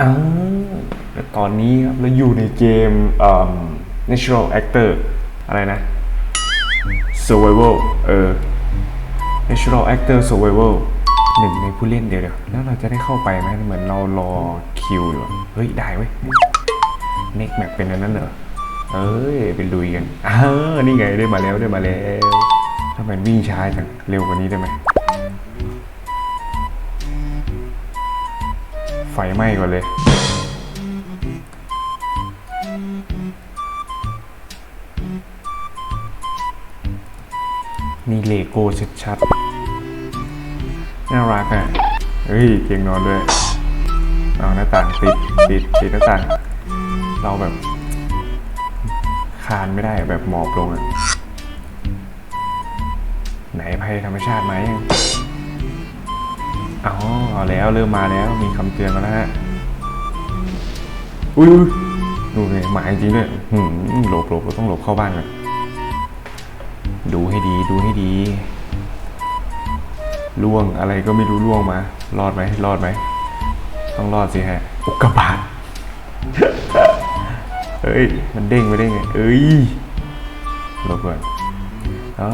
อ้าวแล้วตอนนี้ครับเราอยู่ในเกมเอ่อ natural actor อะไรนะ survival เออ natural actor survival หนึ่งในผู้เล่นเดี๋ยวเดี๋ยวแล้วเราจะได้เข้าไปไหมเหมือนเรารอคิวอยู่อะเฮ้ย ได้เว้ย next map เป็นอันนั้นเหรอ เอ้ยไปลุยกันอ้าวนี่ไงได้มาแล้วได้มาแล้วทำไมวิ่งช้าจังเร็วกว่านี้ได้ไหม ฟไหม้ก่อนเลย นี่เลโก้ชัดๆ น่ารักอะ เฮ้ยเตียงนอนด้วยเอาหน้าต่างปิดปิดปิดหน้าต่าง เราแบบ คานไม่ได้แบบหมอบลงอะ ไหนภัยธรรมชาติไหม อ๋อเอาแล้วเริ่มมาแล้วมีคำเตือนมาแล้วฮะอุ้ยดูเลยหมาจริงด้วยหืมหลบหลบเราต้องหลบเข้าบ้านก่อนดูให้ดีดูให้ดีล่วงอะไรก็ไม่รู้ล่วงมา รอดไหมรอดไหมต้องรอดสิฮะอุกกาบาตเอ้ย มันเด้งไปได้ไง เอ้ยหลบก่อนอ๋อ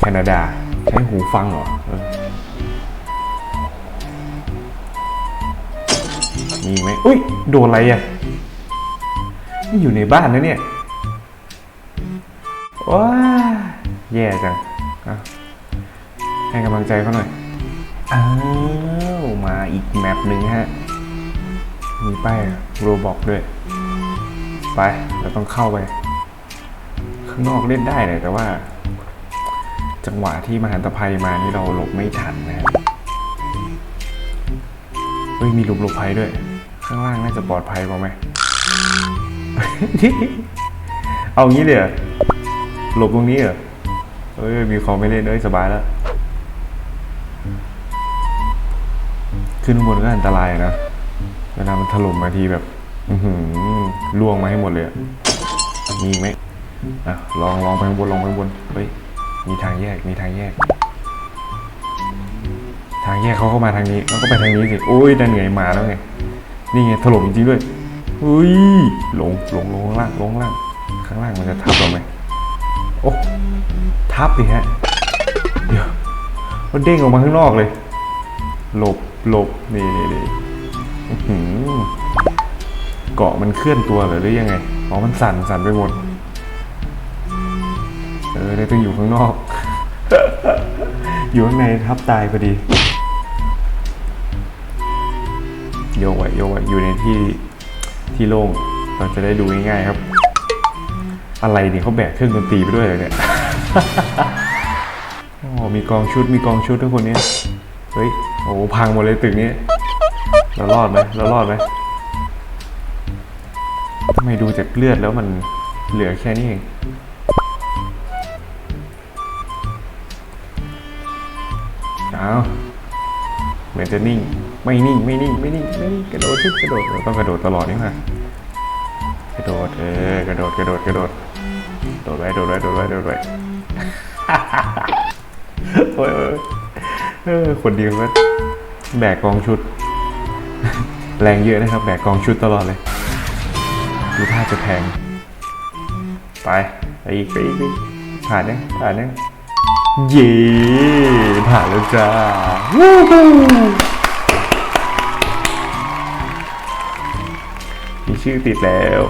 แคนาดา ใช้หูฟังเหรอ มีไหมอุ้ยโดนอะไรอะนี่อยู่ในบ้านนะเนี่ยว้าแย่จังให้กำลังใจเขาหน่อย อ้าว มาอีกแมปหนึ่งฮะ มีป้ายโรบอกด้วย ไป เราต้องเข้าไป ข้างนอกเล่นได้เลยแต่ว่า จังหวะที่มหันตภัยมานี่เราหลบไม่ทันนะเฮ้ยมีหลุมหลบภัยด้วย ข้างล่างน่าจะปลอดภัยกว่าไหม เอางี้เลยหรอหลบตรงนี้เหรอเอ้ยมีคอมไม่เล่นเอ้ยสบายแล้ว ขึ้นข้างบนก็อันตรายนะ เวลามันถล่มมาทีแบบอือหือล่วงมาให้หมดเลยมีไหมอะลองลองไปข้างบนลองไปข้างบนเฮ้ยมีทางแยกมีทางแยก ทางแยกเขาเข้ามาทางนี้แล้วก็ไปทางนี้สิโอ้ยนั่นไงมาแล้วไง นี่ไงถล่มจริงๆด้วยเฮ้ยลงลงลงล่างลงล่างข้างล่างมันจะทับเราไหมโอ้ทับดิฮะเดี๋ยวมันเด้งออกมาข้างนอกเลยหลบหลบนี่นี่นี่อื้อหือเกาะมันเคลื่อนตัวหรอหรือยังไงอ๋อมันสั่นสั่นไปหมดเออได้ต้องอยู่ข้างนอก อยู่ข้างในทับตายพอดี โยกไว้โยกไว้อยู่ในที่ที่โล่งเราจะได้ดูง่ายๆครับ อะไรเนี่ยเขาแบกเครื่องดนตรีไปด้วยเลยเนี่ยโอ้มีกองชุดมีกองชุดทุกคนเนี่ยเฮ้ยโอ้พังหมดเลยตึกนี้เรารอดไหมเรารอดไหมทำไมดูจากเลือดแล้วมันเหลือแค่นี้เองเอาเห มือนจะนิ่ง ไม่นิ่ง ไม่นิ่ง ไม่นิ่ง ไม่นิ่ง กระโดดขึ้นกระโดดเราต้องกระโดดตลอดนี่ค่ะกระโดด เออ กระโดด กระโดด กระโดด โดดไว้ โดดไว้ โดดไว้ โดดไว้โอ้ยเออคนเดียวก็แบกกองชุด แรงเยอะนะครับ แบกกองชุดตลอดเลย ดูท่าจะแพง ไป ไปอีก ไปอีกไปอีกผ่านยังผ่านยัง เย่ผ่านแล้วจ้าวู้ฮู้มีชื่อติดแล้ว